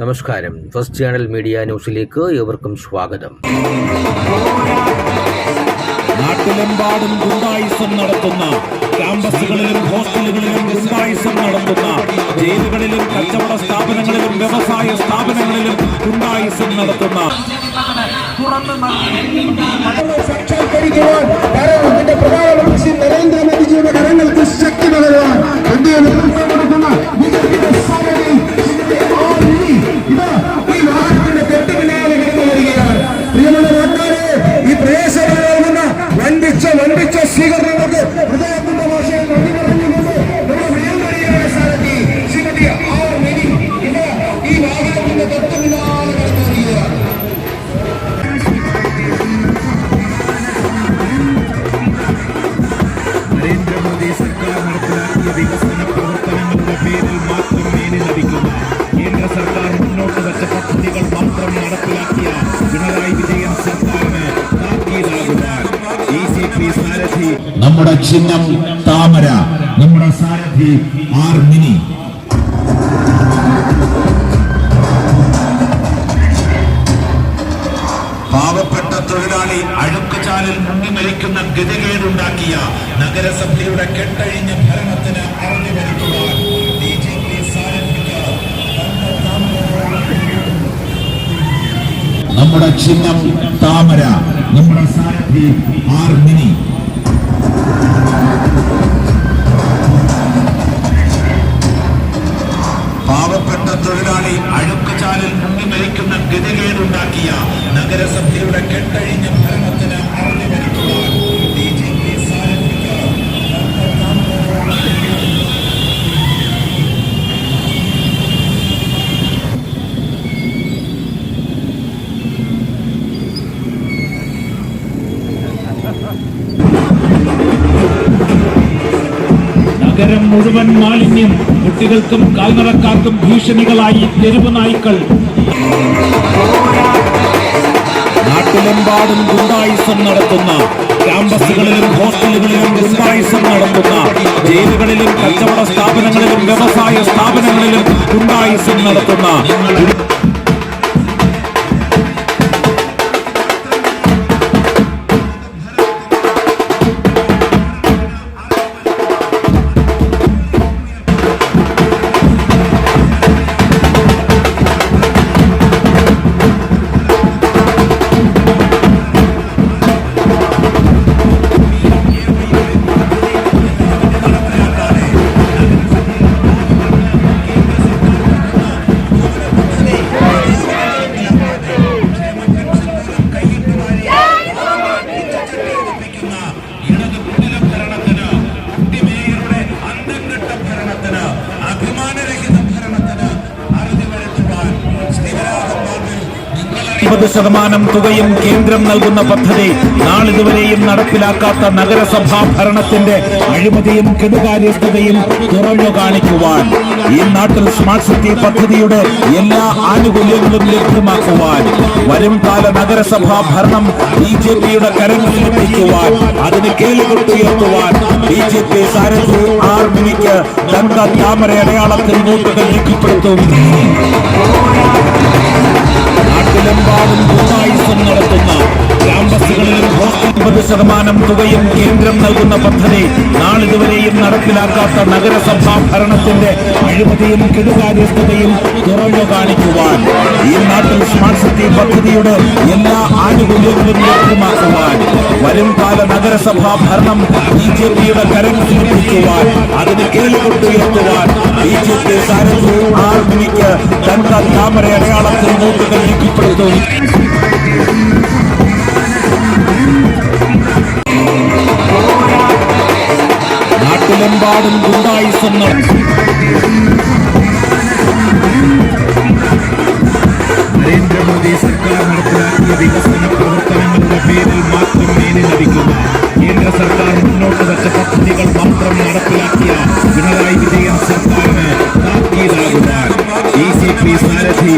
നമസ്കാരം. First channel media ന്യൂസിലേക്ക് ഏവർക്കും സ്വാഗതം. നാട്ടിലെമ്പാടും ഗുണ്ടായിസം നടത്തുന്ന ക്യാമ്പസുകളിലും ഹോസ്റ്റലുകളിലും ഗുണ്ടായിസം നടത്തുന്ന ജയിലുകളിലും കച്ചവട സ്ഥാപനങ്ങളിലും വ്യവസായ സ്ഥാപനങ്ങളിലും ഗുണ്ടായിസം നടത്തുന്ന. സാക്ഷാത്കരിക്കുവാൻ പ്രധാന നരേന്ദ്രമോദിജിയുടെ കരങ്ങൾക്ക് ശക്തി പകരുവാൻ ഇന്ത്യയെ വൻപിച്ച സ്വീകരണങ്ങൾക്ക് ഹൃദയത്തിന്റെ ഭാഷയിൽ നന്ദി നമ്മുടെ പ്രിയങ്കരിയായ സാരഥി ശ്രീമതി ആർ ലിലി ഇതാ ഈ വാഹനത്തിന്റെ കെട്ടുപിന്നാലെ കടന്നു നരേന്ദ്രമോദി സർക്കാർ നടപ്പിലാക്കിയ വികസന നമ്മുടെ ചിഹ്നം താമര നമ്മുടെ സാരഥി ആർ മിനി പാവപ്പെട്ട തൊഴിലാളി അഴുക്കുചാലിൽ മുങ്ങി മരിക്കുന്ന ഗതികേടുണ്ടാക്കിയ നഗരസഭയുടെ കെട്ടഴിഞ്ഞ ഭരണത്തിന് അറിഞ്ഞു പി നമ്മുടെ ചിഹ്നം താമര നമ്മുടെ സാരഥി ആർ മിനി പാവപ്പെട്ട തൊഴിലാളി അഴുക്കുചാലിൽ മുങ്ങി മരിക്കുന്ന ഗതികേടുണ്ടാക്കിയ നഗരസഭയുടെ കെട്ടഴിഞ്ഞ ഭരണത്തിന് അറിഞ്ഞു വരുത്തുവാൻ നഗരം മുഴുവൻ മാലിന്യം കുട്ടികൾക്കും കാൽനടക്കാർക്കും ഭീഷണികളായി തെരുവ് നായ്ക്കൾ. നാട്ടിലെമ്പാടും ഗുണ്ടായിസം നടത്തുന്ന ക്യാമ്പസുകളിലും ഹോസ്റ്റലുകളിലും ഗുണ്ടായിസം നടത്തുന്ന ജയിലുകളിലും കച്ചവട സ്ഥാപനങ്ങളിലും വ്യവസായ സ്ഥാപനങ്ങളിലും ഗുണ്ടായിസം നടത്തുന്ന ഭരണത്തിന് അമ്പത് ശതമാനം തുകയും കേന്ദ്രം നൽകുന്ന പദ്ധതി നാളിതുവരെയും നടപ്പിലാക്കാത്ത നഗരസഭാ ഭരണത്തിന്റെ അഴിമതിയും കെടുകാര്യസ്ഥതയും തുറന്നു കാണിക്കുവാൻ ഈ നാട്ടിൽ സ്മാർട്ട് സിറ്റി പദ്ധതിയുടെ എല്ലാ ആനുകൂല്യങ്ങളും ലഭ്യമാക്കുവാൻ വരും കാല നഗരസഭാ ഭരണം ബി ജെ പിയുടെ കരങ്ങളിൽ എത്തിക്കുവാൻ അതിന് കേളുകൊട്ടുയർത്തുവാൻ ബി ജെ പി സാരഥി ആർ മിനിക്ക് തങ്ക താമര അടയാളത്തിൽ വോട്ടുകൾ രേഖപ്പെടുത്തും. ശതമാനം തുകയും കേന്ദ്രം നൽകുന്ന പദ്ധതി നാളിതുവരെയും നടപ്പിലാക്കാത്ത നഗരസഭാ ഭരണത്തിന്റെ അഴിമതിയും കെടുകാര്യസ്ഥതയും തുറന്നു കാണിക്കുവാൻ ഈ നാട്ടിൽ സ്മാർട്ട് സിറ്റി പദ്ധതിയുടെ എല്ലാ ആനുകൂല്യങ്ങളും ലഭ്യമാക്കുവാൻ വരും കാല നഗരസഭാ ഭരണം ബി ജെ പിയുടെ കരം പിടിപ്പിക്കുവാൻ അതിന് കേളുകൊട്ടുയർത്തുവാൻ ബി ജെ പി സാരഥി ആർ മിനിക്ക് തങ്ക താമര അടയാളത്തിൽ വോട്ടുകൾ രേഖപ്പെടുത്തും നാട്ടിലെമ്പാടും ഗുണ്ടായിസം സ്വന്തം നരേന്ദ്രമോദി സർക്കാർ നടപ്പിലാക്കിയ വികസന പ്രവർത്തനങ്ങളുടെ പേരിൽ മാത്രം മേനി ലഭിക്കുന്ന കേന്ദ്ര സർക്കാർ മുന്നോട്ട് വെച്ച പദ്ധതികൾ മാത്രം നടപ്പിലാക്കിയ പിണറായി വിജയൻ സർക്കാരിന് താക്കീതാകുവാൻ ഡി സി പി സാരഥി